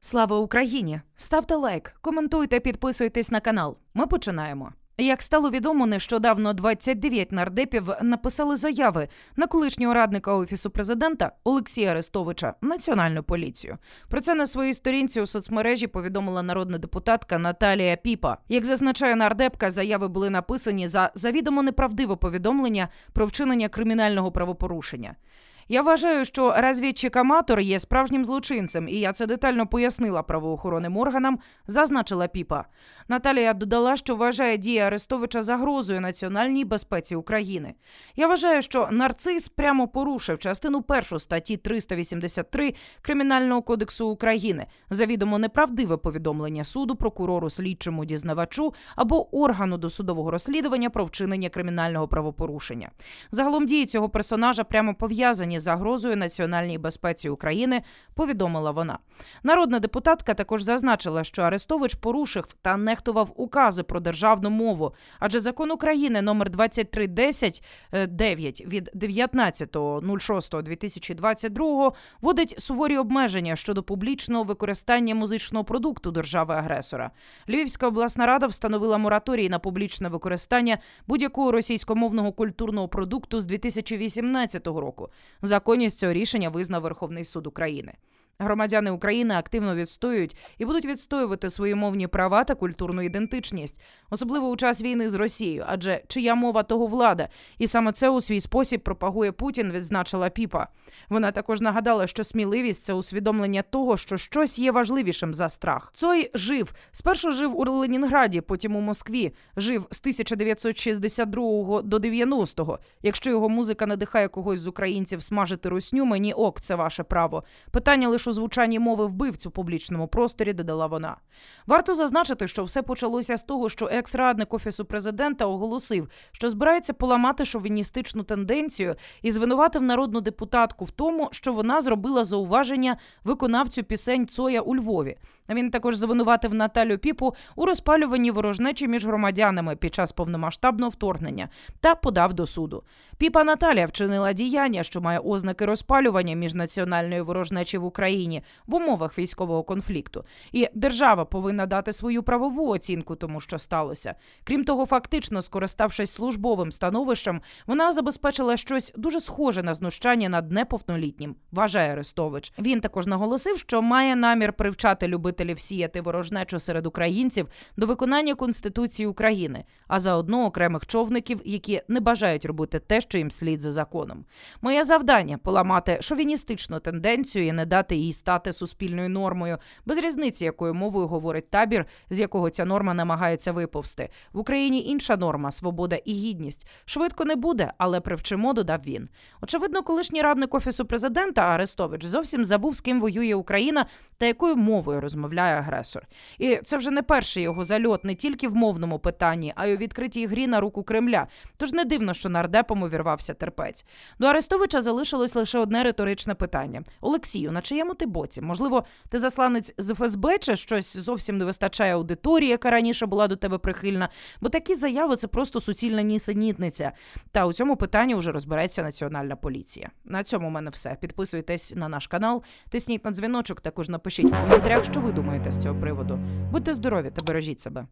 Слава Україні! Ставте лайк, коментуйте, підписуйтесь на канал. Ми починаємо. Як стало відомо, нещодавно 29 нардепів написали заяви на колишнього радника офісу президента Олексія Арестовича національну поліцію. Про це на своїй сторінці у соцмережі повідомила народна депутатка Наталія Піпа. Як зазначає нардепка, заяви були написані за завідомо неправдиве повідомлення про вчинення кримінального правопорушення. Я вважаю, що розвідчик-аматор є справжнім злочинцем, і я це детально пояснила правоохоронним органам, зазначила Піпа. Наталія додала, що вважає дії Арестовича загрозою національній безпеці України. Я вважаю, що нарцис прямо порушив частину першу статті 383 Кримінального кодексу України, завідомо неправдиве повідомлення суду, прокурору, слідчому дізнавачу або органу досудового розслідування про вчинення кримінального правопорушення. Загалом дії цього персонажа прямо пов'язані загрозою національній безпеці України, повідомила вона. Народна депутатка також зазначила, що Арестович порушив та нехтував укази про державну мову, адже закон України номер 2310 е, 9 від 19.06.2022 вводить суворі обмеження щодо публічного використання музичного продукту держави-агресора. Львівська обласна рада встановила мораторій на публічне використання будь-якого російськомовного культурного продукту з 2018 року. Законність цього рішення визнав Верховний суд України. Громадяни України активно відстоюють і будуть відстоювати свої мовні права та культурну ідентичність, особливо у час війни з Росією, адже чия мова того влада, і саме це у свій спосіб пропагує Путін, відзначила Піпа. Вона також нагадала, що сміливість це усвідомлення того, що щось є важливішим за страх. Цой жив спершу жив у Ленінграді, потім у Москві. Жив з 1962 до 90-го. Якщо його музика надихає когось з українців смажити русню, мені ок, це ваше право. Питання лише у звучанні мови вбивць у публічному просторі, додала вона. Варто зазначити, що все почалося з того, що екс-радник офісу президента оголосив, що збирається поламати шовіністичну тенденцію і звинуватив народну депутатку в тому, що вона зробила зауваження виконавцю пісень Цоя у Львові. Він також звинуватив Наталю Піпу у розпалюванні ворожнечі між громадянами під час повномасштабного вторгнення та подав до суду. Піпа Наталія вчинила діяння, що має ознаки розпалювання міжнаціональної ворожнечі в Україні в умовах військового конфлікту. І держава повинна дати свою правову оцінку тому, що сталося. Крім того, фактично скориставшись службовим становищем, вона забезпечила щось дуже схоже на знущання над неповнолітнім. Вважає Арестович. Він також наголосив, що має намір привчати любителів сіяти ворожнечу серед українців до виконання конституції України, а заодно окремих човників, які не бажають робити те, що їм слід за законом. Моє завдання поламати шовіністичну тенденцію і не дати їй стати суспільною нормою, без різниці, якою мовою говорить табір, з якого ця норма намагається виповзти. В Україні інша норма свобода і гідність. Швидко не буде, але привчимо, додав він. Очевидно, колишній радник офісу президента Арестович зовсім забув, з ким воює Україна та якою мовою розмовляє агресор. І це вже не перший його зальот не тільки в мовному питанні, а й у відкритій грі на руку Кремля. Тож не дивно, що нардепом увірвався терпець. До Арестовича залишилось лише одне риторичне питання: Олексію, на чиєму ти боці? Можливо, ти засланець з ФСБ чи щось зовсім не вистачає аудиторії, яка раніше була до тебе прихильна? Бо такі заяви це просто суцільна нісенітниця. Та у цьому питанні вже розбереться національна поліція. На цьому у мене все. Підписуйтесь на наш канал, тисніть на дзвіночок. Також напишіть в коментарях, що ви думаєте з цього приводу. Будьте здорові та бережіть себе.